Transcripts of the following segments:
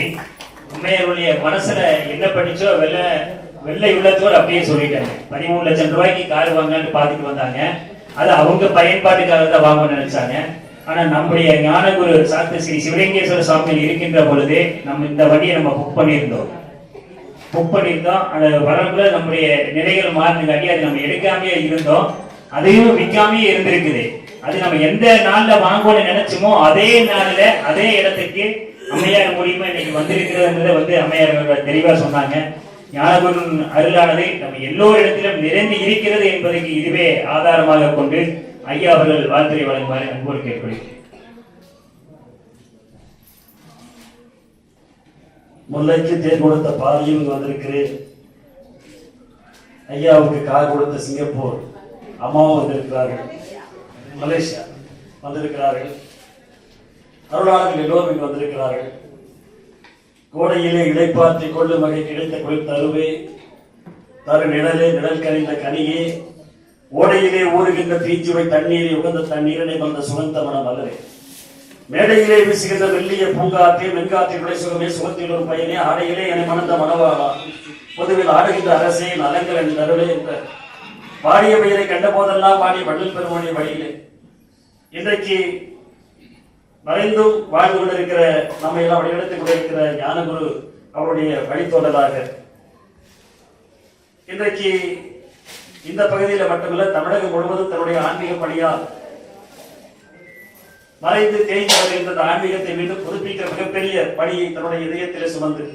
நன்றி உண்மையுடைய மனசுல என்ன படிச்சோ வெள்ளை வெள்ளை உள்ளத்தோடு அப்படியே சொல்லிட்டாங்க. பதிமூணு லட்சம் ரூபாய்க்கு கார் வாங்கன்னு பார்த்துட்டு வந்தாங்க. அது அவங்க பயன்பாட்டுக்காக தான் வாங்க நினைச்சாங்க. ஆனா நம்முடைய ஞானகுரு சாத்த ஸ்ரீ சிவலிங்கேஸ்வர சுவாமியில் இருக்கின்ற பொழுது நம்ம இந்த வண்டியை நம்ம புக் பண்ணியிருந்தோம். புக் பண்ணியிருந்தோம். அந்த வரக்குள்ள நம்முடைய நிலைகள் மாறினங்காட்டி அது நம்ம எடுக்காமயே இருந்தோம். அதையும் விற்காமயே இருந்திருக்குது. அது நம்ம எந்த நாள்ல வாங்கணும்னு நினைச்சோமோ அதே நாள்ல அதே இடத்துக்கு அம்மையார் மூலியமா இன்னைக்கு வந்திருக்கிறதுன்றதை வந்து அம்மையார் தெளிவா சொன்னாங்க. ஞானகுரு அருளானது நம்ம எல்லோரிடத்திலும் நிறைந்து இருக்கிறது என்பதற்கு இதுவே ஆதாரமாக கொண்டு ஐயா அவர்கள் வாழ்த்துறை வழங்குமாறு அன்போடு கேட்கிறேன் முல்லைக்கு தேர் கொடுத்த பாரியும் வந்திருக்கிறேன். ஐயாவுக்கு கார் கொடுத்த சிங்கப்பூர். அம்மாவும் வந்திருக்கிறார்கள். மலேசியா வந்திருக்கிறார்கள். அருளாளர்கள் எல்லோரும் இங்கு வந்திருக்கிறார்கள். கோடையிலே இடைப்பாற்றி கொள்ளும் வகை கிடைத்த குளிர் தருவே தரு நிழலே நிழல் கனிந்த கனியே. ஓடையிலே ஊறுகின்ற தீஞ்சுவை தண்ணீரை உகந்த தண்ணீரனை வந்த சுகந்த மனம் அல்லவே. மேடையிலே வீசுகின்ற மெல்லிய பூங்காற்றே மென்காற்றினுடைய சுகமே சுகத்தில் ஒரு பையனே. ஆடையிலே என்னை மணந்த மனவாகா பொதுவில் ஆடுகின்ற அரசே நலங்கள் என் தருளே என்ற. பாடிய பெயரை கண்ட போதெல்லாம் பாடிய வள்ளல் பெருமானிய வழியிலே. இன்றைக்கு மறைந்தும் வாழ்ந்து கொண்டிருக்கிற நம்மை எல்லாம் வழிநடத்திக் கொண்டிருக்கிற ஞானகுரு அவருடைய வழித்தோடலாக இன்றைக்கு இந்த பகுதியில மட்டுமல்ல தமிழகம் முழுவதும் தன்னுடைய ஆன்மீக பணியால் மறைந்து தேய்ந்து வருகின்ற ஆன்மீகத்தை மீண்டும் புதுப்பிக்கிற மிகப்பெரிய பணியை தன்னுடைய இதயத்திலே சுமந்து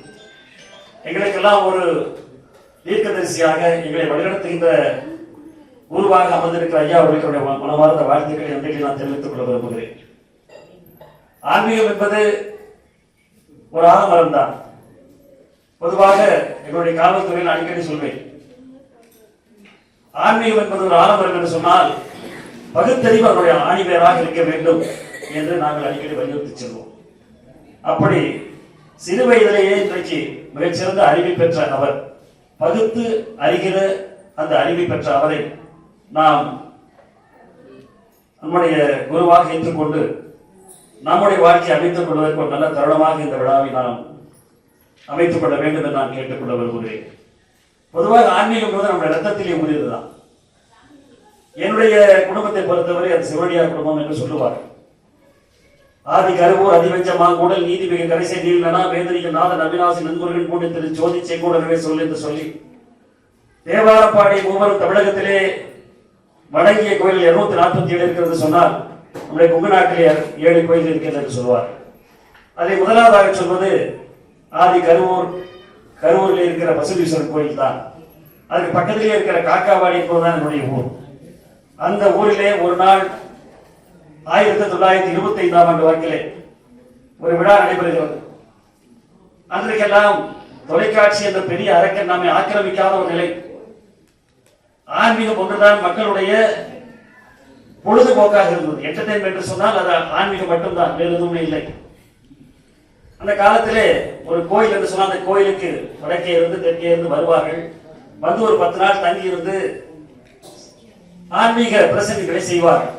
எங்களுக்கெல்லாம் ஒரு தீர்க்கதரிசியாக எங்களை வழிநடத்துகின்ற குருவாக அமர்ந்திருக்கிற ஐயா அவர்களுடைய மனமார்ந்த வாழ்த்துக்களை நன்றிகளை நான் தெரிவித்துக் கொள்ள விரும்புகிறேன். ஆன்மீகம் என்பது ஒரு ஆலமரம் தான் பொதுவாக எங்களுடைய காவல்துறையில் அடிக்கடி சொல்வேன். ஆன்மீகம் என்பது ஒரு ஆலமரம் என்று சொன்னால் பகுத்தறிவு அவருடைய ஆணிவேராக இருக்க வேண்டும் என்று நாங்கள் அடிக்கடி வலியுறுத்தி செல்வோம். அப்படி சிறு வயதிலேயே இன்றைக்கு மிகச்சிறந்த அறிவை பெற்ற அவர் பகுத்து அறிகிற அந்த அறிவை பெற்ற அவரை நாம் நம்முடைய குருவாக ஏற்றுக்கொண்டு நம்முடைய வாழ்க்கையை அமைத்துக் கொள்வதற்கு ஒரு நல்ல தருணமாக இந்த விழாவை நாம் அமைத்துக் கொள்ள வேண்டும் என்று நான் கேட்டுக்கொள்ள விரும்புகிறேன். பொதுவாக ஆன்மீகம் என்பது நம்ம ரத்தத்திலே உரியதுதான் என்னுடைய குடும்பத்தை பொறுத்தவரை அது சிவனியார் குடும்பம் என்று சொல்லுவார். ஆதி கருவூர் அதிவஞ்சமா கூடல் நீதி மிக கடைசி நீலனா வேதனிக நாத அவிநாசி நண்பர்கள் கூடி திரு ஜோதி செங்கோடரவே சொல் என்று சொல்லி தேவாரப்பாடி மூவரும் தமிழகத்திலே வடங்கிய கோயில் இருநூத்தி நாற்பத்தி ஏழு இருக்கிறது சொன்னால் நம்முடைய குங்கு நாட்டிலே ஏழு கோயில் இருக்கிறது என்று சொல்வார். அதை முதலாவதாக சொல்வது ஆதி கருவூர். கரூரில் இருக்கிற பசுதீஸ்வரர் கோயில் தான் அதுக்கு பக்கத்திலே இருக்கிற காக்காவாடி என்பதுதான் என்னுடைய ஊர். அந்த ஊரிலே ஒரு நாள் ஆயிரத்தி தொள்ளாயிரத்தி இருபத்தி ஐந்தாம் ஆண்டு வாக்கிலே ஒரு விழா நடைபெறுகிறது. அன்றைக்கெல்லாம் தொலைக்காட்சி என்ற பெரிய அரக்கன் நம்மை ஆக்கிரமிக்காத ஒரு நிலை. ஆன்மீகம் ஒன்றுதான் மக்களுடைய பொழுதுபோக்காக இருந்தது. என்டர்டைன்மெண்ட் என்று சொன்னால் அது ஆன்மீகம் மட்டும்தான் வேறு எதுவுமே இல்லை. அந்த காலத்திலே ஒரு கோயில் என்று சொன்னால் அந்த கோயிலுக்கு வடக்கே இருந்து தெற்கே இருந்து வருவார்கள். வந்து ஒரு பத்து நாள் தங்கி இருந்து ஆன்மீக பிரசங்கிகளை செய்வார்கள்.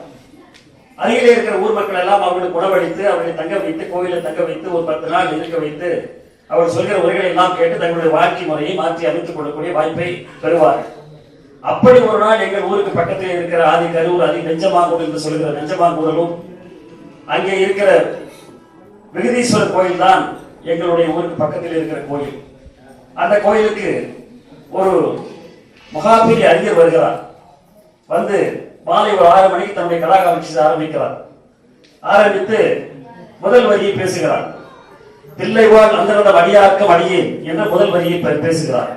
அருகிலே இருக்கிற ஊர் மக்கள் எல்லாம் அவர்களுக்கு உணவளித்து அவர்களை தங்க வைத்து கோயிலை தங்க வைத்து ஒரு பத்து நாள் இருக்க வைத்து அவர் சொல்கிற உரைகளை எல்லாம் கேட்டு தங்களுடைய வாழ்க்கை முறையை மாற்றி அமைத்துக் கொள்ளக்கூடிய வாய்ப்பை பெறுவார்கள். அப்படி ஒரு நாள் எங்கள் ஊருக்கு பக்கத்தில் இருக்கிற ஆதி கரூர் அதி நெஞ்சமாங்கூர் என்று சொல்கிற நெஞ்சமாங்கூரலும் அங்கே இருக்கிற விகுதீஸ்வரர் கோயில் தான் எங்களுடைய ஊருக்கு பக்கத்தில் இருக்கிற கோயில். அந்த கோயிலுக்கு ஒரு மகாபீரி அறிஞர் வருகிறார். வந்து மாலை ஒரு ஆறு மணிக்கு தன்னுடைய கலாகாட்சி ஆரம்பிக்கிறார். ஆரம்பித்து முதல் வரியை பேசுகிறார். தில்லைவாழ் அந்தரத வழியாக்க வழியே என்ற முதல் வரியை பே- பேசுகிறார்.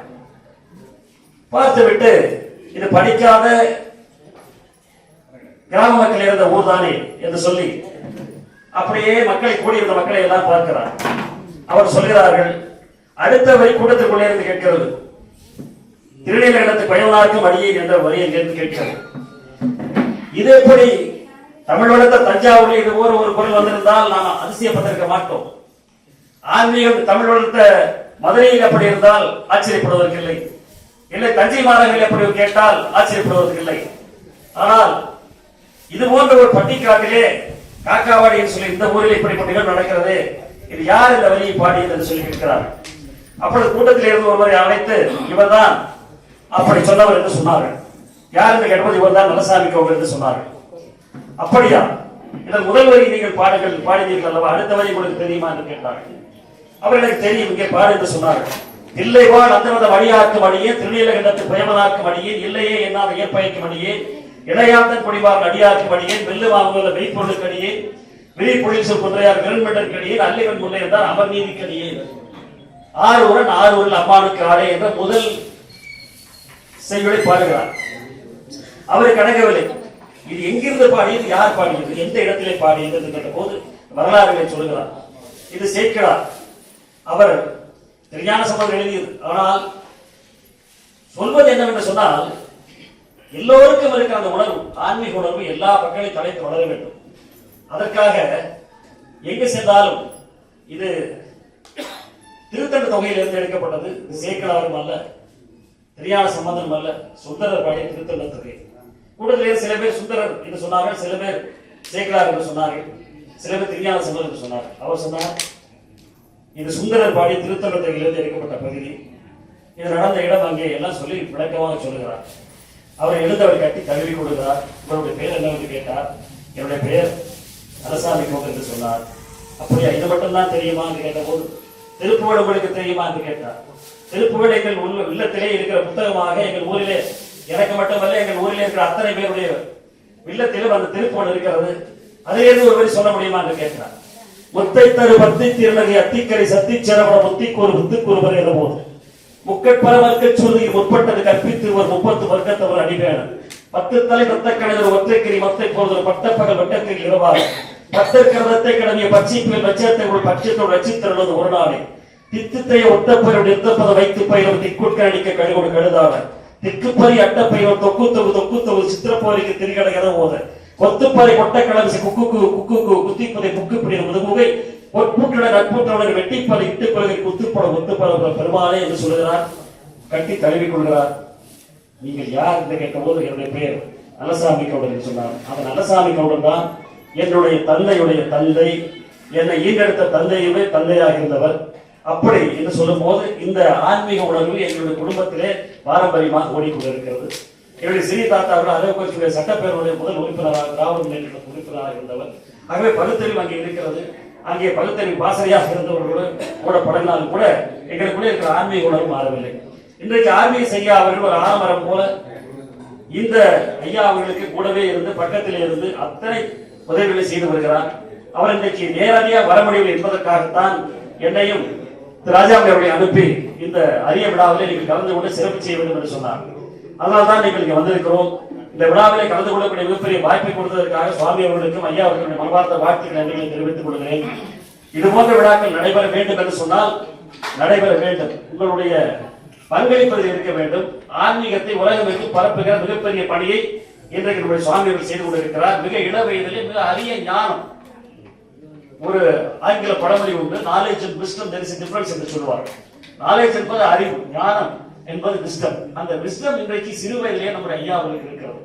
பார்த்துவிட்டு இது படிக்காத கிராம மக்கள் இருந்த ஊர் தானே என்று சொல்லி அப்படியே மக்களை கூடியிருந்த மக்களை எல்லாம் பார்க்கிறார். அவர் சொல்கிறார்கள் அடுத்த வரி கூட்டத்திற்குள்ளே இருந்து கேட்கிறது. திருநீலகண்டத்து பயனாக்கும் அடியேன் என்ற வரியை கேட்டு கேட்கிறது. இது எப்படி தமிழ் வளர்த்த தஞ்சாவூரில் இது போல ஒரு குரல் வந்திருந்தால் நாம் அதிசயப்பட்டிருக்க மாட்டோம். ஆன்மீகம் தமிழ் வளர்த்த மதுரையில் அப்படி இருந்தால் ஆச்சரியப்படுவதற்கு இல்லை தஞ்சை மாநகரில் எப்படி கேட்டால் ஆச்சரியப்படுவதற்கு இல்லை ஆனால் இது போன்ற ஒரு பட்டிக்காட்டிலே காக்காவாடி என்று சொல்லி இந்த ஊரில் இப்படிப்பட்ட நிகழ்வு நடக்கிறது. இது யார் இந்த வழியை பாடியது என்று சொல்லி கேட்கிறார். அப்பொழுது கூட்டத்தில் இருந்து ஒருவரை அழைத்து இவர்தான். அப்படி சொன்னவர் என்று சொன்னார்கள். யார் என்று இவர் இவர்தான் நலசாமி கவுண்டர் என்று சொன்னார்கள். அப்படியா? இதன் முதல் வரி நீங்கள் பாடுகள் பாடினீர்கள் அல்லவா? அடுத்த வரி உங்களுக்கு தெரியுமா? என்று கேட்டார்கள். அவர் எனக்கு தெரியும் இங்கே பாடு என்று சொன்னார்கள். இல்லை வாழ் அந்தவத வழியாக்கும் அடியே திருநீலகண்டத்து பிரேமனாக்கும் அடியே இல்லையே என்னால் இயற்பயக்கும் அடியே இடையாத்தன் குடிவார் அடியாக்கும் அடியே வெள்ளு வாங்குவத மெய்ப்பொருளுக்கு அடியே விழிப்பொழில் சொல் குன்றையார் விரண்மண்டற்கு அடியே அல்லிவன் முல்லை என்றார் அமர்நீதிக்கு அடியே. ஆறு உடன் ஆறு உடன் அம்மானுக்கு ஆடே என்ற முதல் செய்யுளை பாடுகிறார். அவரை கடக்கவில்லை இது எங்கிருந்து பாடியது யார் பாடியது எந்த இடத்திலே பாடியது என்று கேட்ட போது வரலாறுகளை சொல்கிறார் இது சேர்க்கிறார் அவர் திருஞான சம்பந்தம் எழுதியது. ஆனால் சொல்வது என்னவென்று சொன்னால் எல்லோருக்கும் இருக்கிற அந்த உணர்வு ஆன்மீக உணர்வு எல்லா மக்களையும் தலைத்து வளர வேண்டும். அதற்காக எங்கு சென்றாலும் இது திருத்தண்டு தொகையிலிருந்து எடுக்கப்பட்டது. இது சேக்கலாரும் அல்ல திரியான சம்பந்தம் அல்ல சுந்தரர் பாடிய திருத்தண்ட தொகை. கூட்டத்திலே சில பேர் சுந்தரர் என்று சொன்னார்கள் சில பேர் சேக்கலார் என்று சொன்னார்கள் சில பேர் திரியான சம்பந்தம் என்று சொன்னார்கள். அவர் சொன்னார் இது சுந்தரர் பாடி திருத்தலத்திலிருந்து எடுக்கப்பட்ட பகுதி. இது நடந்த இடம் அங்கே எல்லாம் சொல்லி விளக்கமாக சொல்லுகிறார். அவர் எழுந்தவர் கட்டி தழுவி கொடுக்கிறார். இவருடைய பெயர் என்னவென்று கேட்டார். என்னுடைய பெயர் அரசாமி கோக் என்று சொன்னார். அப்படியா இது மட்டும்தான் தெரியுமா என்று கேட்டபோது திருப்புகழ் உங்களுக்கு தெரியுமா? என்று கேட்டார். திருப்புகழ் எங்கள் உள்ள இல்லத்திலே இருக்கிற புத்தகமாக எங்கள் ஊரிலே எனக்கு மட்டுமல்ல எங்கள் ஊரிலே இருக்கிற அத்தனை பேருடைய இல்லத்திலும் அந்த திருப்புகழ் இருக்கிறது. அதிலிருந்து ஒருவரை சொல்ல முடியுமா? என்று கேட்டார். முத்தை தரு பத்தி திருநகை அத்திக்கரை சத்தி சிரவண முத்திக்கு ஒரு புத்துக்கு ஒருவர் என போது. முக்கட்பல வர்க்க சுருதியில் முற்பட்டது கற்பித்து ஒரு முப்பத்து வர்க்கத்தவர் அடிவேணன் பத்து தலை பத்த கணிதர் ஒற்றைக்கறி மத்தை போவது பட்டப்பகல் வட்டத்தில் இரவாக பத்தற்கரதத்தை கடமைய பச்சைப்பில் வச்சத்தை ஒரு பட்சத்தோடு ரச்சித்திருந்தது ஒரு நாளே. தித்துத்தைய ஒத்தப்பயிரோடு நிறுத்தப்பத வைத்து பயிரும் திக்குட்கணிக்க கழுகோடு கழுதாட திக்குப்பறி அட்டப்பயிரோடு தொக்கு தொகு தொக்கு தொகு சித்திரப்போரிக்கு திரிகட என கொத்துப்பறை கொட்டை கிளம்பி குக்கு குக்கு குத்திப்பதை புக்குப்பிடி முதுகுகை பொற்புற்றுடன் நட்புற்றவர்கள் வெட்டிப்பதை இட்டுப்பதை குத்துப்பட ஒத்துப்பட பெருமாளே என்று சொல்கிறார் கட்டி தழுவி கொள்கிறார். நீங்கள் யார் என்று கேட்டபோது என்னுடைய பெயர் நல்லசாமி கவுடன் என்று சொன்னார். அந்த நல்லசாமி கவுடன் தான். என்னுடைய தந்தையுடைய தந்தை என்னை ஈண்டெடுத்த தந்தையுமே தந்தையாக இருந்தவர். அப்படி என்று சொல்லும்போது இந்த ஆன்மீக உணர்வு எங்களுடைய குடும்பத்திலே பாரம்பரியமாக ஓடிக்கொண்டிருக்கிறது. என்னுடைய சிறிய தாத்தா அவர்கள் அரவக்குறிச்சியுடைய சட்டப்பேரவையுடைய முதல் உறுப்பினராக திராவிட முன்னேற்ற உறுப்பினராக இருந்தவர். ஆகவே பகுத்தறிவு அங்கே இருக்கிறது. அங்கே பகுத்தறிவு பாசறையாக இருந்தவர்களோடு கூட பழகினாலும் கூட எங்களுக்குள்ளே இருக்கிற ஆன்மீக உணர்வு மாறவில்லை. இன்றைக்கு ஆன்மீக செய்ய அவர்கள் ஒரு ஆரம்பரம் போல இந்த ஐயா அவர்களுக்கு கூடவே இருந்து பக்கத்தில் இருந்து அத்தனை உதவிகளை செய்து வருகிறார். அவர் இன்றைக்கு நேரடியாக வர முடியவில்லை என்பதற்காகத்தான் என்னையும் திரு அவர்களை அனுப்பி இந்த அரிய விழாவிலே நீங்கள் கலந்து கொண்டு சிறப்பு செய்ய வேண்டும் என்று சொன்னார். அதனால்தான் நீங்கள் இங்கே வந்திருக்கிறோம். இந்த விழாவிலே கலந்து கொள்ளக்கூடிய மிகப்பெரிய வாய்ப்பை கொடுத்ததற்காக சுவாமி அவர்களுக்கும் ஐயா அவர்களுடைய மனமார்ந்த வாழ்த்துக்கள் நன்றிகளை தெரிவித்துக் கொள்கிறேன். இது போன்ற விழாக்கள் நடைபெற வேண்டும் என்று சொன்னால் நடைபெற வேண்டும். உங்களுடைய பங்களிப்பதில் இருக்க வேண்டும். ஆன்மீகத்தை உலகமெங்கு பரப்புகிற மிகப்பெரிய பணியை இன்றைக்கு நம்முடைய சுவாமி அவர்கள் செய்து கொண்டிருக்கிறார். மிக இள வயதிலே மிக அரிய ஞானம். ஒரு ஆங்கில பழமொழி உண்டு knowledge and wisdom there is difference என்று சொல்லுவார் நாலேஜ் என்பது அறிவு ஞானம். என்பது விஸ்டம் அந்த விஸ்டம் இன்றைக்கு சிறு வயதிலேயே நம்முடைய ஐயா அவர்களுக்கு இருக்கிறது.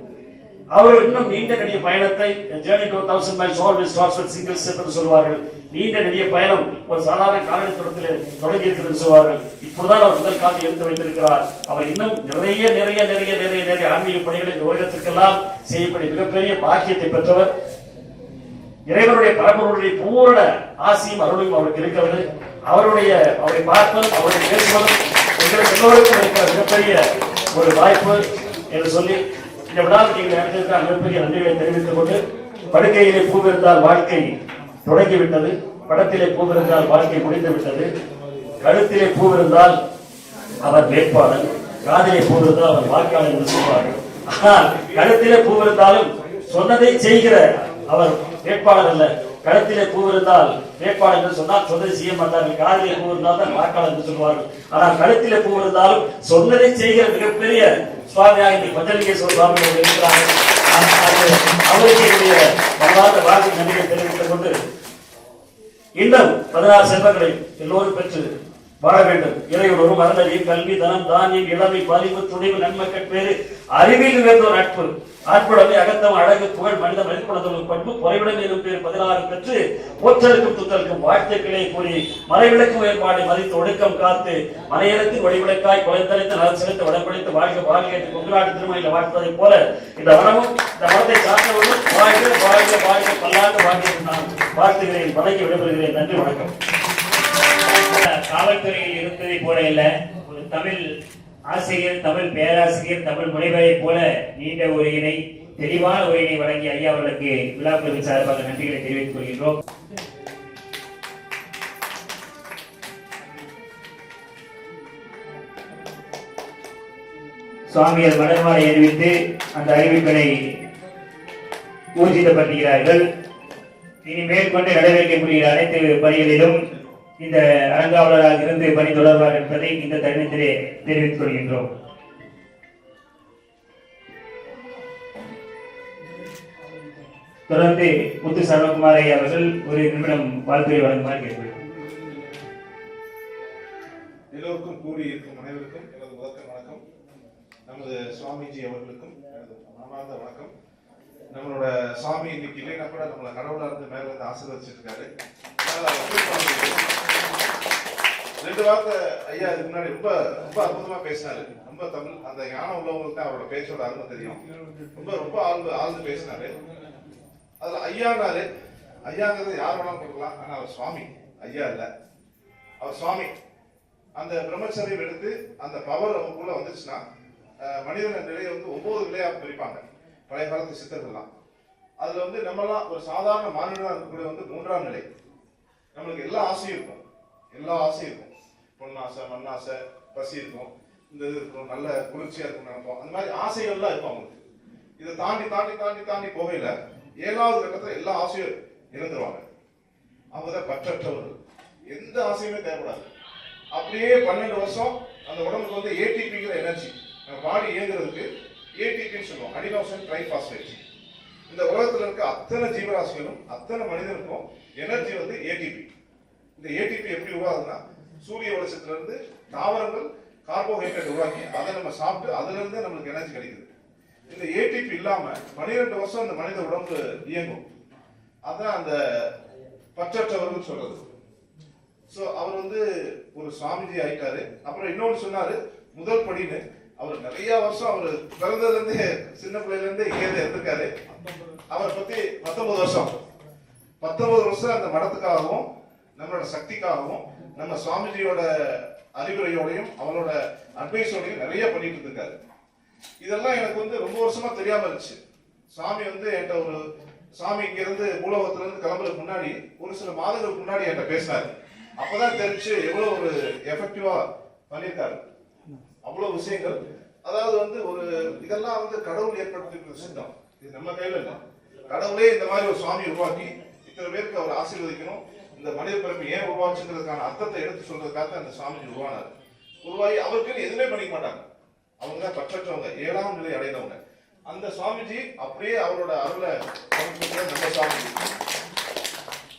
அவர்கள் இன்னும் நீண்ட நெடிய பயணத்தை journey to thousand miles always starts with single step என்று சொல்வார்கள் நீண்ட நெடிய பயணம் ஒரு சாதாரண காலடி தொடக்கத்தில் தொடங்கி இருக்கிறது சொல்வார்கள் இப்போதான் அவர் முதல் காலத்தில் எடுத்து வைத்திருக்கிறார். அவர் இன்னும் நிறைய நிறைய நிறைய நிறைய நிறைய ஆன்மீக பணிகளை இந்த உலகத்திற்கெல்லாம் செய்யக்கூடிய மிகப்பெரிய பாக்கியத்தை பெற்றவர். இறைவனுடைய பரம்பருடைய பூரண ஆசியும் அருளையும் அவருக்கு இருக்கிறது. அவருடைய அவரை பார்ப்பதும் அவரை பேசுவதும் எங்களுக்கு எல்லோருக்கும் மிகப்பெரிய ஒரு வாய்ப்பு என்று சொல்லி இந்த விழாவுக்கு நீங்கள் நடத்திருக்க மிகப்பெரிய நன்றிகளை தெரிவித்துக் கொண்டு படுக்கையிலே பூவிருந்தால் வாழ்க்கை தொடங்கிவிட்டது. படத்திலே பூவிருந்தால் வாழ்க்கை முடிந்து விட்டது கழுத்திலே பூவிருந்தால் அவர் வேட்பாளர். காதிலே பூவிருந்தால் அவர் வாக்காளர் என்று சொல்வார்கள் ஆனால் கழுத்திலே பூவிருந்தாலும் சொன்னதை செய்கிற அவர் வேட்பாளர் அல்ல. கழுத்திலே பூவிருந்தால் வேட்பாளர் என்று சொன்னால் சொன்னதை செய்ய மாட்டார்கள். காதிலே பூ இருந்தால் தான் வாக்காளர் என்று சொல்வார்கள். ஆனால் கழுத்திலே பூ இருந்தாலும் சொன்னதை செய்கிற மிகப்பெரிய சுவாமியாக இந்த பஞ்சலிங்கேஸ்வர சுவாமி இருக்கிறார்கள். அவருக்கு என்னுடைய வாழ்க்கை நன்றியை தெரிவித்துக் கொண்டு இன்னும் பதினாறு செல்வங்களை எல்லோரும் பெற்று வாழ வேண்டும். இறையுடனும் அறநெறி கல்வி தனம் தானியம் இளமை பதிவு துணிவு நன்மக்கள் பேரு அறிவில் உயர்ந்தோர் நட்பு ஆட்புடமை அகத்தம் அழகு புகழ் மனித மதிப்புணர்தலும் பண்பு குறைவிடம் எனும் பேர் பதினாறு பெற்று ஒற்றருக்கும் துத்தலுக்கும் வாழ்த்துக்களை கூறி மறைவிளக்கு உயர்பாடு மதித்து ஒடுக்கம் காத்து மலையிடத்தில் ஒளிவிளக்காய் குலைத்தளித்து நலம் செலுத்த வடம்பிடித்து வாழ்க வாழ்க என்று கொங்குநாட்டு திருமணியில் வாழ்த்துவதைப் போல இந்த வரமும் இந்த மனத்தை சார்ந்தவர்களும் வாழ்க வாழ்க வாழ்க பல்லாண்டு வாழ்க நான் வாழ்த்துகிறேன் வணங்கி விடைபெறுகிறேன். நன்றி வணக்கம். காவல்துறையில் இருந்ததை போல இல்ல. ஒரு தமிழ் ஆசிரியர் தமிழ் பேராசிரியர் தமிழ் முனைவரை போல நீண்ட ஒரு இணை தெளிவான உரையினை வழங்கிய ஐயா அவர்களுக்கு விழா விழாக்குழுவின் சார்பாக நன்றிகளை தெரிவித்துக் கொள்கின்றோம். சுவாமியார் மடமாலை அறிவித்து அந்த அறிவிப்பினை ஊர்ஜிதப்படுத்துகிறார்கள் இனி மேற்கொண்டு நடவடிக்கக்கூடிய அனைத்து பணிகளிலும் இந்த அரங்காவலராக இருந்து பணி தொடர்வார் என்பதை இந்த தருணத்திலே தெரிவித்துக் கொள்கின்றோம். தொடர்ந்து முத்து சரவகுமார் ஐயா அவர்கள் ஒரு நிமிடம் வாழ்த்துறை வழங்குமாறு கேட்கிறேன் எல்லோருக்கும் கூடியிருக்கும் அனைவருக்கும் எனது முதற்க வணக்கம். நமது சுவாமிஜி அவர்களுக்கும் எனது மனமார்ந்த வணக்கம். நம்மளோட சாமி இன்னைக்கு இல்லைன்னா கூட நம்மளை கடவுளா இருந்து மேல இருந்து ஆசீர்வதிச்சிட்டு ரெண்டு வார்த்தை ஐயா இதுக்கு முன்னாடி ரொம்ப ரொம்ப அற்புதமா பேசினாரு. ரொம்ப தமிழ் அந்த ஞானம் உள்ளவங்களுக்கு தான் அவரோட பேச்சோட அருமை தெரியும். ரொம்ப ரொம்ப ஆழ்ந்து ஆழ்ந்து பேசினாரு. அதுல ஐயானாரு ஐயாங்கிறது யார் வேணாலும் கொடுக்கலாம் ஆனா அவர் சுவாமி. ஐயா இல்ல. அவர் சுவாமி. அந்த பிரம்மச்சரியம் எடுத்து அந்த பவர் அவங்களுக்குள்ள வந்துச்சுன்னா மனிதன நிலையை வந்து ஒவ்வொரு நிலையா பிரிப்பாங்க. பழைய காலத்து சித்தர்கள்லாம். அதில் வந்து நம்மலாம் ஒரு சாதாரண மாநிலம் இருக்கக்கூடிய வந்து மூன்றாம் நிலை. நம்மளுக்கு எல்லா ஆசையும் இருக்கும். எல்லா ஆசையும் இருக்கும். பொன்னாசை மண்ணாசை பசி இருக்கும். இந்த இது இருக்கும். நல்ல குளிர்ச்சியாக இருக்கும் நினைப்போம். அந்த மாதிரி ஆசைகள்லாம் இருக்கும் அவங்களுக்கு. இதை தாண்டி தாண்டி தாண்டி தாண்டி போகையில் ஏழாவது கட்டத்தில் எல்லா ஆசையும் இழந்துருவாங்க. அவங்க தான் பற்றற்றவர்கள். எந்த ஆசையுமே தேவைப்படாது. அப்படியே பன்னெண்டு வருஷம் அந்த உடம்புக்கு வந்து ஏடிபிங்கிற எனர்ஜி பாடி இயங்குறதுக்கு ஏடிபின்னு சொல்லுவோம். Adenosine triphosphate. இந்த உலகத்தில் இருக்க அத்தனை ஜீவராசிகளும் அத்தனை மனிதனுக்கும் எனர்ஜி வந்து ஏடிபி. இந்த ஏடிபி எப்படி உருவாகுதுன்னா சூரிய வெளிச்சத்துல தாவரங்கள் கார்போஹைட்ரேட் உருவாக்கி அதை நம்ம சாப்பிட்டு அதுலேருந்தே நம்மளுக்கு எனர்ஜி கிடைக்குது. இந்த ஏடிபி இல்லாமல் பன்னிரெண்டு வருஷம் அந்த மனித உடம்பு இயங்கும். அதான் அந்த பற்றற்றவர்கள் சொல்றது. ஸோ அவர் வந்து ஒரு சுவாமிஜி ஆயிட்டாரு. அப்புறம் இன்னொன்று சொன்னாரு முதல் படின்னு அவர் நிறைய வருஷம் அவர் பிறந்ததுல இருந்து சின்ன பிள்ளையில இருந்து இங்கே இருந்திருக்காரு அவரை பத்தி பத்தொன்பது வருஷம். பத்தொன்பது வருஷம் அந்த மடத்துக்காகவும் நம்மளோட சக்திக்காகவும் நம்ம சுவாமிஜியோட அறிவுரையோடையும் அவரோட அட்வைஸோடையும் நிறைய பண்ணிட்டு இருந்திருக்காரு. இதெல்லாம் எனக்கு வந்து ரொம்ப வருஷமா தெரியாம இருந்துச்சு. சாமி வந்து என்கிட்ட ஒரு சாமி இங்க இருந்து மூலவத்துல இருந்து கிளம்புறதுக்கு முன்னாடி ஒரு சில மாதங்களுக்கு முன்னாடி என்கிட்ட பேசினாரு. அப்பதான் தெரிஞ்சு எவ்வளவு ஒரு எஃபெக்டிவா பண்ணியிருக்காரு. அவ்வளவு விஷயங்கள். அதாவது வந்து ஒரு இதெல்லாம் வந்து கடவுள் ஏற்படுத்திருக்கிற சித்தம். இது நம்ம கையில இல்லை. கடவுளே இந்த மாதிரி ஒரு சுவாமி உருவாக்கி இத்தனை பேருக்கு அவர் ஆசீர்வதிக்கணும். இந்த மனித பிறப்பு ஏன் உருவாச்சுங்கிறதுக்கான அர்த்தத்தை எடுத்து சொல்றதுக்காக அந்த சுவாமி உருவானார். உருவாகி அவருக்குன்னு எதுவுமே பண்ணிக்க மாட்டாங்க. அவங்க தான் பற்றற்றவங்க. ஏழாம் நிலை அடைந்தவங்க. அந்த சுவாமிஜி அப்படியே அவரோட அருளை நம்ம சுவாமிஜி.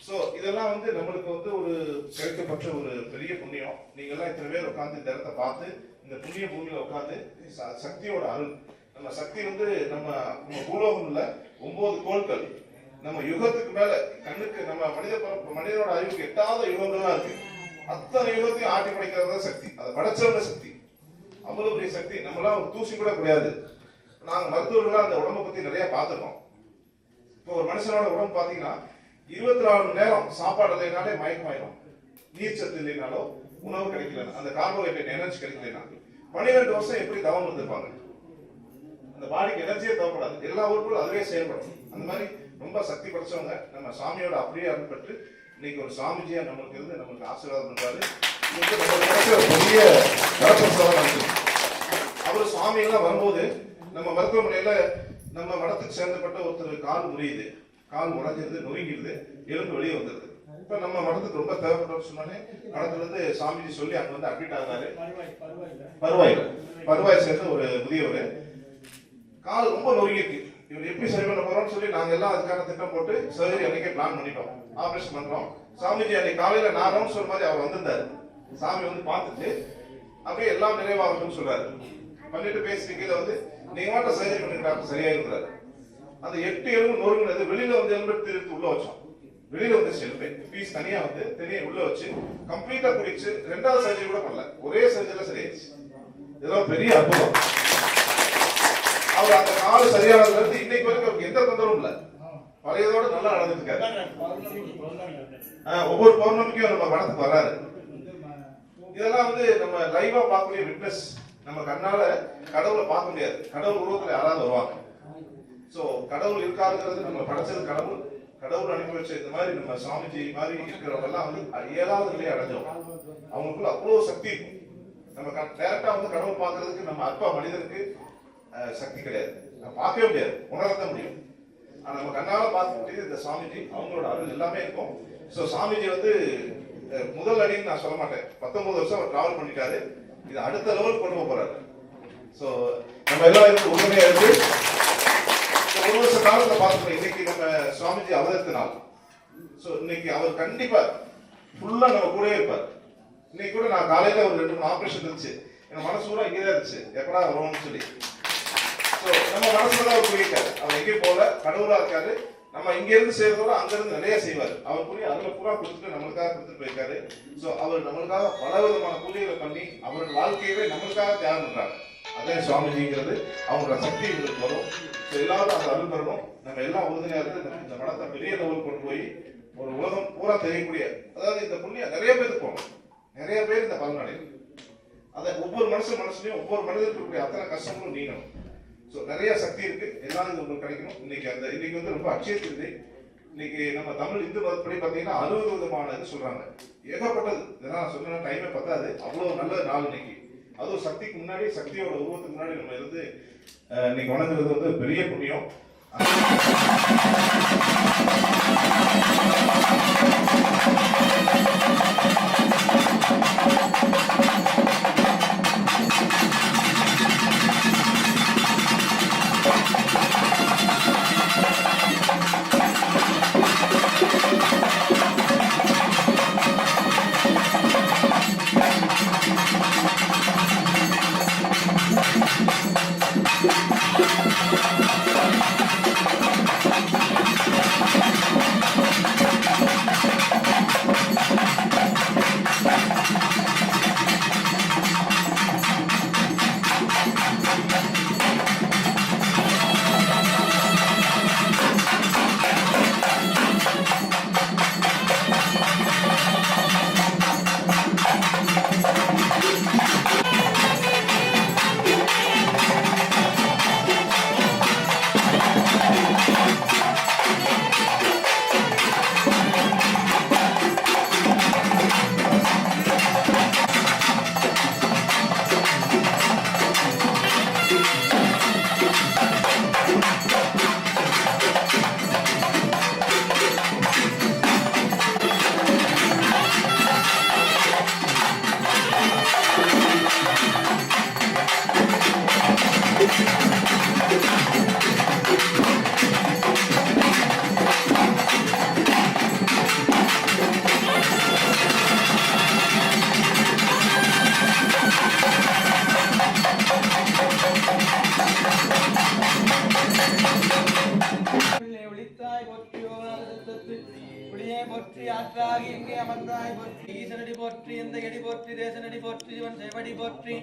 ஸோ இதெல்லாம் வந்து நம்மளுக்கு வந்து ஒரு கிடைக்கப்பட்ட ஒரு பெரிய புண்ணியம். நீங்கள்லாம் இத்தனை பேர் உட்காந்து இந்த இடத்த பார்த்து இந்த புண்ணிய பூமியில் உட்காந்து ச- சக்தியோட அருள். நம்ம சக்தி வந்து நம்ம நம்ம பூலோகம் இல்லை ஒன்பது கோள்கள். நம்ம யுகத்துக்கு மேல கண்ணுக்கு நம்ம மனித மனிதனோட அறிவுக்கு எட்டாத யுகங்கள்லாம் இருக்கு. அத்தனை யுகத்தையும் ஆட்டி படைக்கிறது தான் சக்தி. அதை படைச்சவங்க சக்தி. அவ்வளவு பெரிய சக்தி. நம்மளாம் ஒரு தூசி கூட கிடையாது. நாங்கள் மருத்துவர்கள்லாம் அந்த உடம்பை பற்றி நிறைய பார்த்துருக்கோம். இப்போ ஒரு மனுஷனோட உடம்பு பார்த்தீங்கன்னா இருபத்தி நாலு மணி நேரம் சாப்பாடு இல்லைனாலே மயக்கமாயிடும் நீர் சத்து இல்லைனாலோ உணவு கிடைக்கல அந்த கார்போஹைட்ரேட் எனர்ஜி கிடைக்கலனா. பன்னிரெண்டு வருஷம் எப்படி தவம் இருந்திருப்பாங்க? அந்த பாடிக்கு எனர்ஜியே தேவைப்படாது. எல்லா ஊருக்குள்ள அதுவே செயல்படும். அந்த மாதிரி ரொம்ப சக்தி படைச்சவங்க நம்ம சாமியோட அப்படியே அருள் இன்னைக்கு ஒரு சாமிஜியா நம்மளுக்கு இருந்து நம்மளுக்கு ஆசீர்வாதம் பண்றாரு. பெரிய அவர் சுவாமி எல்லாம் வரும்போது நம்ம மருத்துவமனையில நம்ம மடத்துக்கு சேர்ந்தப்பட்ட ஒருத்தர் கால் முறியுது. கால் உடைஞ்சிருது நொறுங்கிடுது எலும்பு வெளியே வந்துருது இப்ப நம்ம மடத்துக்கு ரொம்ப தேவைப்பட்டவர் சொன்னாலே மடத்துல இருந்து சாமிஜி சொல்லி அங்க வந்து அட்மிட் ஆகுறாரு. பருவாய் பருவாய் சேர்ந்த ஒரு முதியவர். கால் ரொம்ப நொறுங்கிருக்கு இவர் எப்படி சரி பண்ண போறோம்னு சொல்லி நாங்க எல்லாம் அதுக்கான திட்டம் போட்டு சர்ஜரி அன்னைக்கே பிளான் பண்ணிட்டோம். ஆபரேஷன் பண்றோம். சாமிஜி அன்னைக்கு காலையில நான் ரவுண்ட் சொல்ற மாதிரி அவர் வந்திருந்தாரு. சாமி வந்து பார்த்துட்டு அப்படியே எல்லாம் நிறைவாகணும்னு சொல்றாரு. பண்ணிட்டு பேசிட்டு கீழே வந்து நீங்க மட்டும் சர்ஜரி பண்ணிட்டு டாக்டர் சரியாயிருக்கிறாரு அந்த எட்டு எலும்பு நொறுங்கினது வெளியில வந்து எலும்பு எடுத்து உள்ள வச்சோம். வெளியில வந்து செல்ஃபே பீஸ் தனியா வந்து தனியா உள்ள வச்சு கம்ப்ளீட்டா குடிச்சு ரெண்டாவது சர்ஜரி கூட பண்ணல. ஒரே சர்ஜரியில சரியாயிடுச்சு. இதெல்லாம் பெரிய அற்புதம். அவர் அந்த நாள் சரியானதுல இருந்து இன்னைக்கு வரைக்கும் அவருக்கு எந்த தொந்தரவும் இல்ல. பழையதோட நல்லா நடந்துருக்காரு ஒவ்வொரு பௌர்ணமிக்கும் நம்ம படத்துக்கு வராரு. இதெல்லாம் வந்து நம்ம லைவா பார்க்கக்கூடிய விட்னஸ் நம்ம கண்ணால கடவுளை பார்க்க முடியாது. கடவுள் உருவத்துல யாராவது வருவாங்க. சோ கடவுள் இருக்காருங்கிறது நம்ம படைச்சது கடவுள். கடவுள் அனுப்பி வச்ச இந்த மாதிரி நம்ம சாமிஜி மாதிரி இருக்கிறவங்க எல்லாம் வந்து ஏழாவது நிலையை அடைஞ்சவங்க. அவங்களுக்குள்ள அவ்வளவு சக்தி இருக்கும். நம்ம டேரக்டா வந்து கடவுள் பார்க்கறதுக்கு நம்ம அற்ப மனிதனுக்கு சக்தி கிடையாது. நம்ம பார்க்கவே முடியாது. உணரத்தான் முடியும். ஆனா நம்ம கண்ணால பார்த்துட்டு இந்த சாமிஜி அவங்களோட அருள் எல்லாமே இருக்கும். சோ சாமிஜி வந்து முதல் அடின்னு நான் சொல்ல மாட்டேன். பத்தொன்பது வருஷம் அவர் டிராவல் பண்ணிட்டாரு. இது அடுத்த லெவல் கொண்டு போக போறாரு. சோ நம்ம எல்லாம் இருந்து உண்மையா இருந்து காலத்துல பார்த்துக்கணும். இன்னைக்கு நம்ம சுவாமிஜி அவதத்து நாள் சோ இன்னைக்கு அவர் கண்டிப்பா ஃபுல்லா நம்ம கூடவே இருப்பார். இன்னைக்கு கூட நான் காலையில ஒரு ரெண்டு மூணு ஆபரேஷன் இருந்துச்சு. என் மனசு கூட இங்கே தான் இருந்துச்சு. எப்படா வருவோம்னு சொல்லி. சோ நம்ம மனசுல அவர் புரியிருக்காரு அவர் எங்கேயும் போல கடவுளா இருக்காரு. நம்ம இங்க இருந்து செய்யறதோட அங்க இருந்து நிறைய செய்வார். அவர் புரிய அதுல பூரா கொடுத்துட்டு நம்மளுக்காக கொடுத்துட்டு போயிருக்காரு. சோ அவர் நம்மளுக்காக பல விதமான பூஜைகளை பண்ணி அவரோட வாழ்க்கையவே நம்மளுக்காக தியாகம் பண்றாங்க அதே சுவாமிஜிங்கிறது அவங்களோட சக்தி எங்களுக்கு வரும். ஸோ எல்லாரும் அந்த அருள் பெறணும். நம்ம எல்லாம் உறுதுணையா இருந்து இந்த- மனத்தை பெரிய லெவல் கொண்டு போய் ஒரு உலகம் பூரா தெரியக்கூடிய அதாவது இந்த புண்ணியம் நிறைய பேருக்கு போகணும் நிறைய பேர் இந்த பலனடையும் அதை ஒவ்வொரு மனசு மனசுலையும் ஒவ்வொரு மனிதருக்கு இருக்கக்கூடிய அத்தனை கஷ்டங்களும் நீங்கணும். ஸோ நிறைய சக்தி இருக்கு. எல்லாம் இது உங்களுக்கு கிடைக்கணும். இன்னைக்கு அந்த இன்னைக்கு வந்து ரொம்ப அட்சய திருதி. இன்னைக்கு நம்ம தமிழ் இந்து மதப்படி பார்த்தீங்கன்னா அறுபது விதமானதுன்னு சொல்றாங்க. ஏகப்பட்டது. இதெல்லாம் நான் சொன்னா டைமே பத்தாது. அவ்வளோ நல்ல நாள் இன்னைக்கு. அதுவும் சக்திக்கு முன்னாடி சக்தியோட உருவத்துக்கு முன்னாடி நம்ம இருந்து இன்னைக்கு வணங்குறது வந்து பெரிய புண்ணியம். உள்ளே போற்றி புளியை போற்றி ஆற்றாகி எங்கே அமர்ந்தாய் போற்றி. ஈசனடி போற்றி எந்த எடி போற்றி தேசனடி போற்றி இவன் செவடி போற்றி.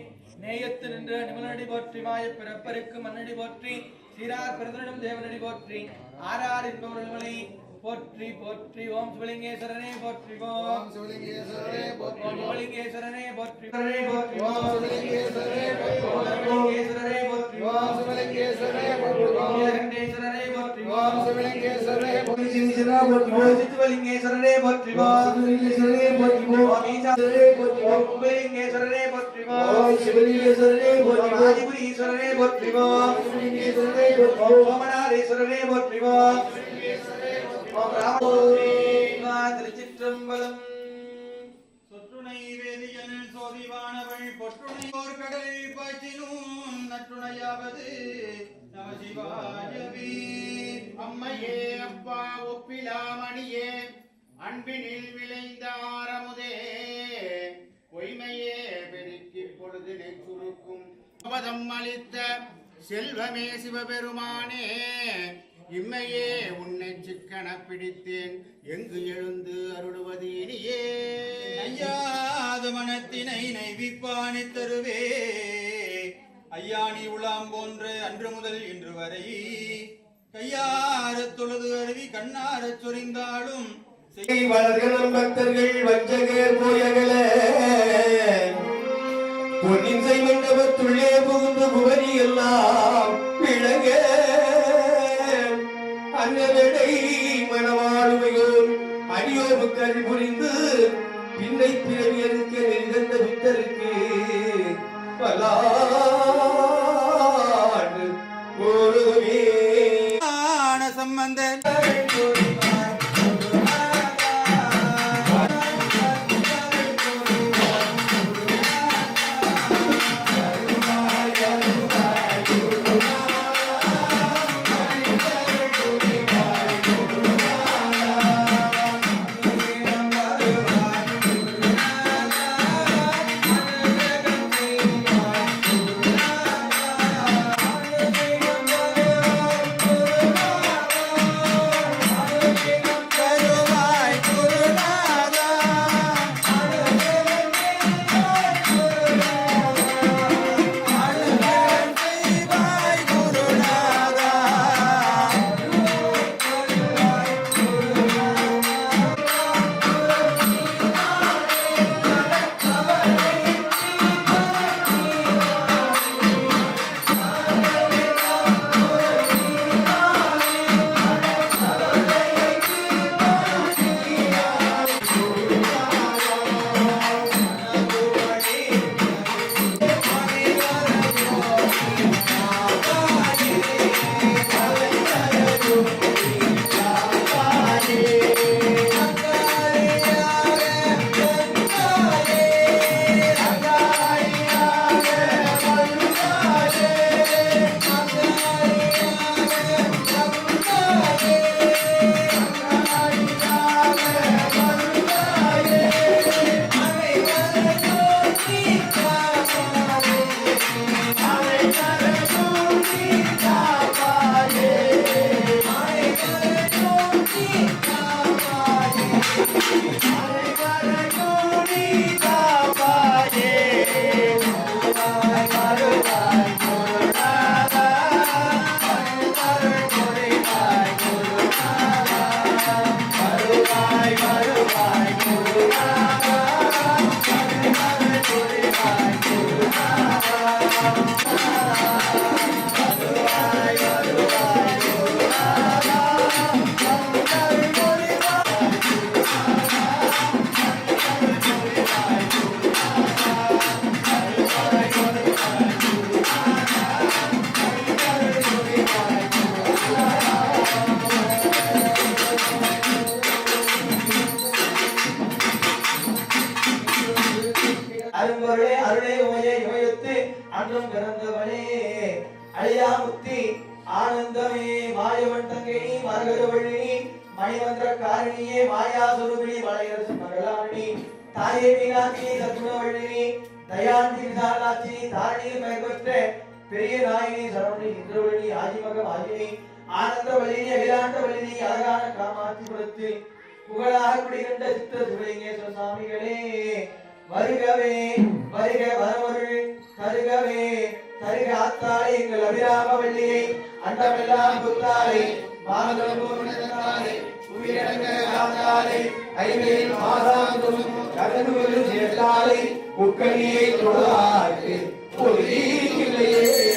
நேயத்து நின்ற நிமலனடி போற்றி மாய பிறப்பருக்கு மண்ணடி போற்றி. சீரார் பிறந்தனிடம் தேவனடி போற்றி. ஆறார் என்பவர்களை போற்றி போற்றி ஓம் சிவலிங்கேஸ்வரனே போற்றி ஓம் சிவலிங்கேஸ்வரனே போற்றி ஓம் சிவலிங்கேஸ்வரனே போற்றி போற்றி ஓம் சிவலிங்கேஸ்வரனே போற்றி ஓம் சிவலிங்கேஸ்வரனே போற்றி ஓம் சிவலிங்கேஸ்வரனே போற்றி ஓம் நீலகண்டேஸ்வரரே போற்றி ஓம் சிவலிங்கேஸ்வரனே போற்றி ஓம் சிவலிங்கேஸ்வரனே போற்றி ஓம் சிவலிங்கேஸ்வரனே போற்றி ஓம் ஈசானே போற்றி ஓம் கும்பலிங்கேஸ்வரனே போற்றி ஓம் சிவலிங்கேஸ்வரனே போற்றி ஓம் ஆதிபுரீஸ்வரனே போற்றி ஓம் சிவலிங்கேஸ்வரனே போற்றி ஓம் சோமநாதேஸ்வரனே போற்றி ஓம் திருச்சிற்றம்பலம். சொற்றுணை வேதியல் சோதிவானவள் பொற்றுணை ஓர் கடலை பாய்ச்சினும். நற்றுணையாவது நமசிவாயவி. அம்மையே அப்பா ஒப்பிலாமணியே அன்பினில் விளைந்த ஆரமுதே. பொய்மையே பெருக்கி பொழுதினை சுருக்கும். அளித்த செல்வமே சிவபெருமானே. இம்மையே உன்னை சிக்கன பிடித்தேன். எங்கு எழுந்து அருளுவது இனியே? ஐயாத மனத்தினை நைவிப்பானி தருவே. ஐயாணி உலாம் போன்ற அன்று முதல் இன்று வரை கையாரத் தொழுது அருவி கண்ணாரச் சொரிந்தாலும் வளர்களும் பக்தர்கள் வஞ்சகர் போயகல. பொன்னின்சை மண்டபத்துள்ளே புகுந்து புகழி எல்லாம் விளங்க. அன்னதடை மணவாழ்வையோர் அடியோமுக்கள் புரிந்து பின்னை பிறவியருக்கு நெறிந்த வித்தருக்கு பல்லாண்டு சம்பந்த அன்றும் பிறந்தவனே அழியாமுத்தி ஆனந்தமே மாயவன் தங்கினி மரகதவள்ளி மணிமந்திர காரணியே மாயாசுரபிணி மலையரசு மகளாரணி தாயே மீனாட்சி சத்குணவள்ளினி தயாந்தி விசாலாட்சி தாரணியில் மேற்பற்ற பெரிய நாயினி சரவணி இந்திரவள்ளி ஆதிமகம் ஆகினி ஆனந்தவள்ளினி அகிலாண்டவள்ளினி அழகான காமாட்சி குலத்து புகழாக குடிகண்ட சித்த சிவலிங்கேஸ்வர சுவாமிகளே. வருகவே வருக வரமருள் தருகவே தருக ஆத்தாளை எங்கள் அபிராம வள்ளியை அண்டமெல்லாம் புத்தாளை மாதம் பூர்ணத்தாளை காத்தாளை ஐவேல் மாதாந்தும் கதனுவது சேர்த்தாளை உக்கணியை தொழாக்கு ஒரு இல்லையே.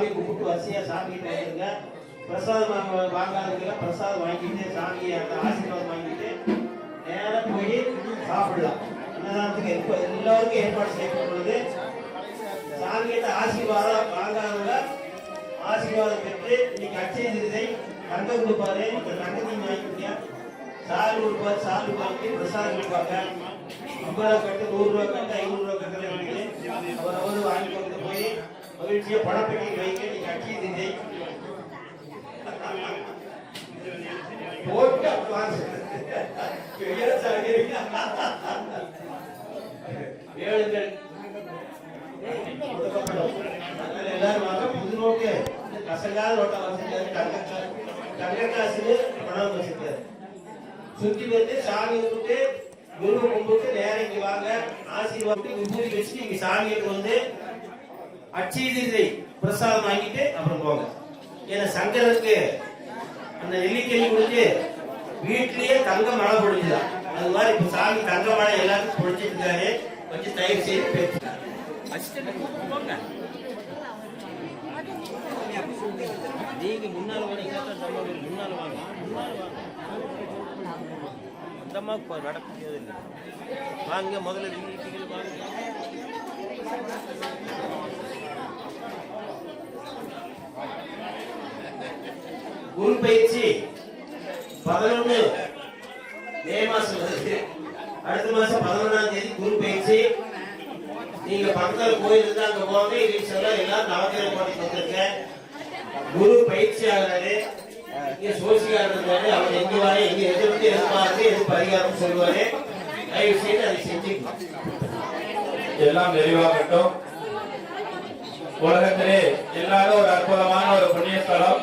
சாமியை கும்பிட்டு வரிசையா சாமி கிட்ட பிரசாதம் வாங்க- வாங்காதவங்க பிரசாதம் வாங்கிட்டு சாமியை அந்த ஆசீர்வாதம் வாங்கிட்டு நேரம் போய் சாப்பிடலாம். அன்னதானத்துக்கு எப்ப எல்லாருக்கும் ஏற்பாடு செய்யப்படுவது சாமி கிட்ட ஆசீர்வாதம் வாங்காதவங்க ஆசீர்வாதம் பெற்று இன்னைக்கு அச்சய திருதை தங்கம் கொடுப்பாரு. இந்த தங்கத்தையும் வாங்கிக்கிங்க சால் கொடுப்பார். சால் வாங்கி பிரசாதம் கொடுப்பாங்க. ஐம்பது ரூபா கட்டு நூறு ரூபா கட்டு ஐநூறு ரூபா கட்டு வாங்கி அவர் அவரு வாங்கி கொண்டு போய் மகிழ்ச்சியை பணப்பெட்டி வைங்க நீங்க அச்சய திருதை போட்டு advance. ஏழுங்கள் எல்லாரும் புது நோட்டு. கசங்காத வச்சிருக்காரு தங்க பணம் வச்சிருக்காரு சுத்தி வந்து சாமி கும்பிட்டு குரு கும்பிட்டு நேரம் இங்க வாங்க. ஆசீர்வாதம் விபூதி வச்சு நீங்க சாமிக்கு வந்து அச்சீதிரை பிரசாதம் வாங்கிட்டு அப்புறம் போங்க. ஏன்னா சங்கருக்கு அந்த நெல்லிக்கனி கொடுத்து வீட்லயே தங்க மழை பொழிஞ்சுதான் அது மாதிரி இப்ப சாமி தங்க மழை எல்லாருக்கும் பொழிச்சிட்டு இருக்காரு. கொஞ்சம் தயிர் செய்து பேசு நீங்க முன்னால வாங்க முன்னால வாங்க முன்னால வாங்க. அந்த அம்மாவுக்கு நடக்க முடியாதில்லை வாங்க முதல்ல வாங்க. குரு பயிற்சி. பதினொன்று மே மாசம் வருது. அடுத்த மாசம் பதினொன்றாம் தேதி குரு பயிற்சி. நீங்க பக்கத்துல கோயில் இருந்தா அங்க போங்க. இதுக்கு சொல்ல எல்லாம் நவக்கிர கோட்டைக்கு வந்திருக்க குரு பயிற்சி ஆகிறாரு. இங்க சோசியா இருந்தாரு அவர் எங்க வாரு எங்க எதிர்த்து எதிர்பார்த்து எது பரிகாரம் சொல்லுவாரு. தயவு செய்து அதை செஞ்சுக்கணும். எல்லாம் நிறைவாகட்டும். உலகத்திலே எல்லாரும் ஒரு அற்புதமான ஒரு புண்ணிய ஸ்தலம்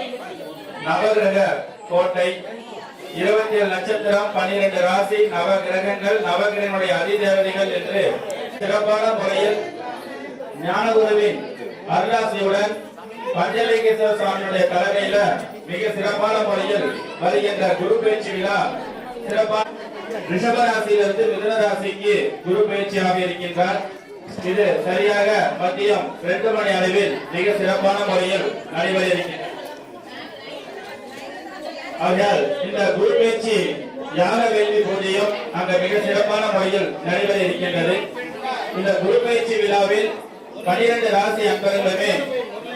நவகிரக கோட்டை இருபத்தி ஏழு நட்சத்திரம் பன்னிரண்டு ராசி நவகிரகங்கள் நவகிரகனுடைய அதிதேவதைகள் என்று சிறப்பான முறையில் ஞானகுருவின் அருளாசியுடன் பஞ்சலிங்கேஸ்வர சுவாமியுடைய தலைமையில மிக சிறப்பான முறையில் வருகின்ற குரு பேச்சு விழா சிறப்பான ரிஷபராசியிலிருந்து மிதுன ராசிக்கு குரு பயிற்சியாக இருக்கின்றார். இது சரியாக மதியம் ரெண்டு மணி அளவில் மிக சிறப்பான முறையில் நடைபெற இருக்கின்றது. ஆகையால் இந்த குரு பேச்சு யாக வேள்வி பூஜையும் அங்க மிக சிறப்பான முறையில் நடைபெற இருக்கின்றது. இந்த குரு பயிற்சி விழாவில் பனிரெண்டு ராசி அன்பர்களுமே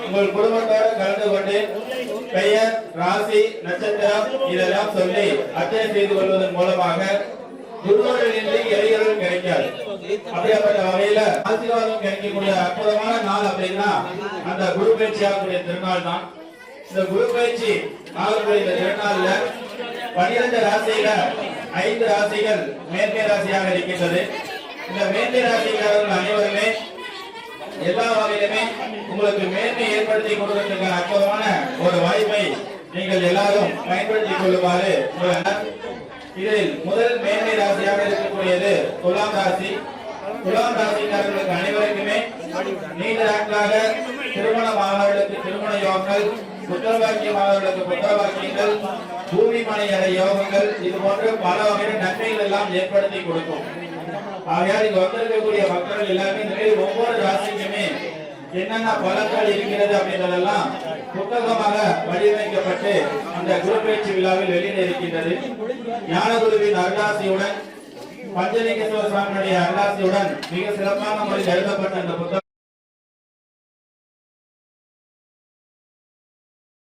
உங்கள் குடும்பத்தோடு கலந்து கொண்டு பெயர் ராசி நட்சத்திரம் இதெல்லாம் சொல்லி அர்ச்சனை செய்து கொள்வதன் மூலமாக குருவர்களின்றி இறையர்கள் கிடைக்காது. அப்படியாப்பட்ட வகையில ஆசீர்வாதம் கிடைக்கக்கூடிய அற்புதமான நாள் அப்படின்னா அந்த குரு பயிற்சி திருநாள் தான் இந்த குரு பயிற்சி ஆகக்கூடிய இந்த பனிரெண்டு ராசியில ஐந்து ராசிகள் மேன்மை ராசியாக இருக்கின்றது. இந்த மேன்மை ராசிக்காரர்கள் அனைவருமே எல்லா வகையிலுமே உங்களுக்கு மேன்மை ஏற்படுத்தி கொடுக்கிறதுக்கு அற்புதமான ஒரு வாய்ப்பை நீங்கள் எல்லாரும் பயன்படுத்திக் கொள்ளுமாறு இதில் முதல் மேன்மை ராசியாக இருக்கக்கூடியது துலாம் ராசி. துலாம் ராசிக்காரர்களுக்கு அனைவருக்குமே நீண்ட நாட்களாக திருமணமானவர்களுக்கு திருமண யோகங்கள் புத்திரபாக்கியமானவர்களுக்கு புத்திரபாக்கியங்கள் பூமி மனையற யோகங்கள் இது போன்ற பல வகையான நன்மைகள் எல்லாம் ஏற்படுத்தி கொடுக்கும். ஆகையால் இங்க வந்திருக்கக்கூடிய மக்கள் எல்லாமே இந்த மாதிரி ஒவ்வொரு ராசிக்குமே என்னென்ன பலன்கள் இருக்கிறது அப்படின்றதெல்லாம் புத்தகமாக வடிவமைக்கப்பட்டு அந்த குரு பயிற்சி விழாவில் வெளியிட இருக்கின்றது. ஞானகுருவின் அருளாசியுடன் பஞ்சலிங்கேஸ்வர சுவாமியுடைய அருளாசியுடன் மிக சிறப்பான முறையில் எழுதப்பட்ட அந்த புத்தகம்.